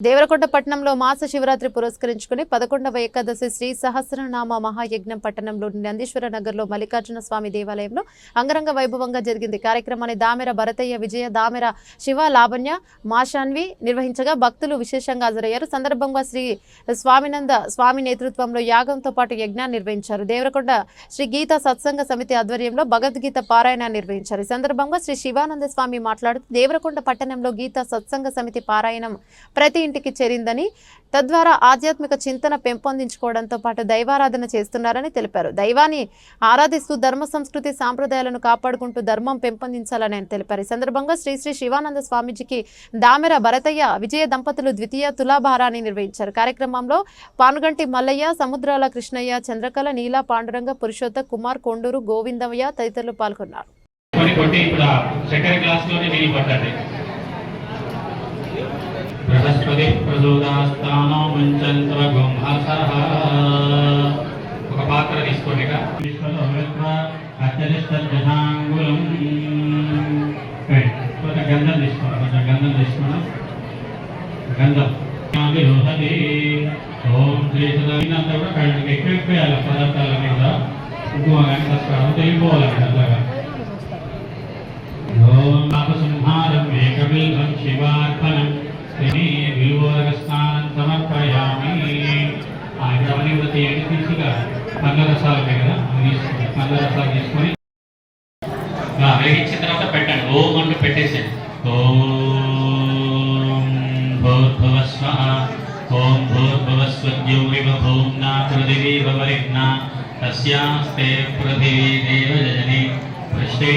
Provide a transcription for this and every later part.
దేవరకొండ పట్టణంలో మాస శివరాత్రి పురస్కరించుకుని పదకొండవ ఏకాదశి శ్రీ సహస్రనామ మహాయజ్ఞం పట్టణంలోని నందీశ్వర నగర్లో మల్లికార్జున స్వామి దేవాలయంలో అంగరంగ వైభవంగా జరిగింది. కార్యక్రమాన్ని దామెర భరతయ్య విజయ దామెర శివ లావణ్య మాషాన్వి నిర్వహించగా భక్తులు విశేషంగా హాజరయ్యారు. సందర్భంగా శ్రీ స్వామినంద స్వామి నేతృత్వంలో యాగంతో పాటు యజ్ఞాన్ని నిర్వహించారు. దేవరకొండ శ్రీ గీత సత్సంగ సమితి ఆధ్వర్యంలో భగవద్గీత పారాయణ నిర్వహించారు. ఈ సందర్భంగా శ్రీ శివానంద స్వామి మాట్లాడుతూ దేవరకొండ పట్టణంలో గీత సత్సంగ సమితి పారాయణం ప్రతి ఇంటికి చేరిందని తద్వారా ఆధ్యాత్మిక చింతన పెంపొందించుకోవడంతో పాటు దైవారాధన చేస్తున్నారని తెలిపారు. దైవాన్ని ఆరాధిస్తూ ధర్మ సంస్కృతి సాంప్రదాయాలను కాపాడుకుంటూ ధర్మం పెంపొందించాలని ఆయన తెలిపారు. ఈ సందర్భంగా శ్రీ శ్రీ శివానంద స్వామీజీకి దామెర భరతయ్య విజయ దంపతులు ద్వితీయ తులాభారాన్ని నిర్వహించారు. కార్యక్రమంలో పానుగంటి మల్లయ్య సముద్రాల కృష్ణయ్య చంద్రకళ నీల పాండురంగ పురుషోత్త కుమార్ కొండూరు గోవిందయ్య తదితరులు పాల్గొన్నారు. బృహస్పతి ప్రసూదాస్థానో ముంచంత్ర గుంహసః ఒక పాత్ర తీసుకోండి ఇక. విశ్వలో విప్ర అత్యధిష్టజహాంగులం. రైట్. కొంచెం గంధం తీసుకోండి కొంచెం గంధం తీసుకోండి గంధం విరోధది ఓం శ్రీ కూడా కళ్ళకి ఎక్కువ ఎక్కువ పదార్థాల మీద కుంకుమ కానీ పసుపు తెలిపోవాలి ఓం రసాలు ఉంటాయి కదా? అవి రసాలు తీసుకొని వేగించిన తర్వాత పెట్టండి. ఓం అంటూ పెట్టేసేయండి. ఓం భూర్భువస్వ ఓం భూర్భువస్వద్యోరివ భూమ్నా పృథివీవ వరిజ్ఞా తస్యాస్తే పృథివీ దేవజని పృష్టే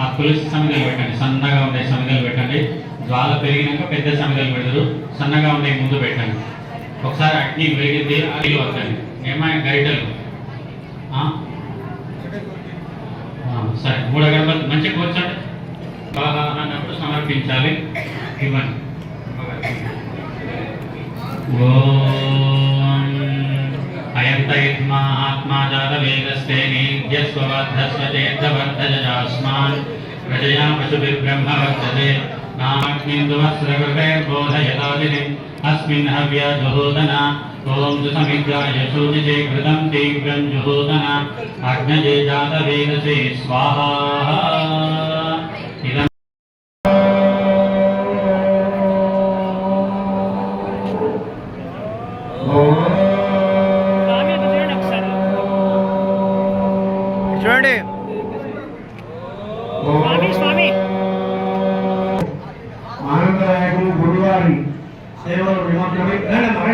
ఆ తులసి సమిగలు పెట్టండి. సన్నగా ఉండే సమిగలు పెట్టండి. జ్వాల పెరిగినాక పెద్ద సమిగలు పెడతారు. సన్నగా ఉండే ముందు పెట్టండి. ఒకసారి అగ్ని వెలిగింది అది వద్దండి ఏమైనా గరిటలు? సరే. మూడు అగరబత్తి మంచిగా కూర్చోండి బాగా అన్నప్పుడు సమర్పించాలి. ఇవ్వండి. ఓం ఆత్మా వేగస్తే ప్రజయా పశుభిర్బ్రహ్మ వర్ధతే అస్మిన్ హవ్య జుహోదన ఓం సుసమిద్రాయ సూజితే కృతం తీవ్రం జుహోదన అగ్నజే జాత వేదసే స్వాహా ఇదం స్వామి అటు చూడండి ఒకసారి చూడండి స్వామి స్వామి ఆనందదాయకులు గురువారి సేవలు విమర్శమై రండి అమ్మా,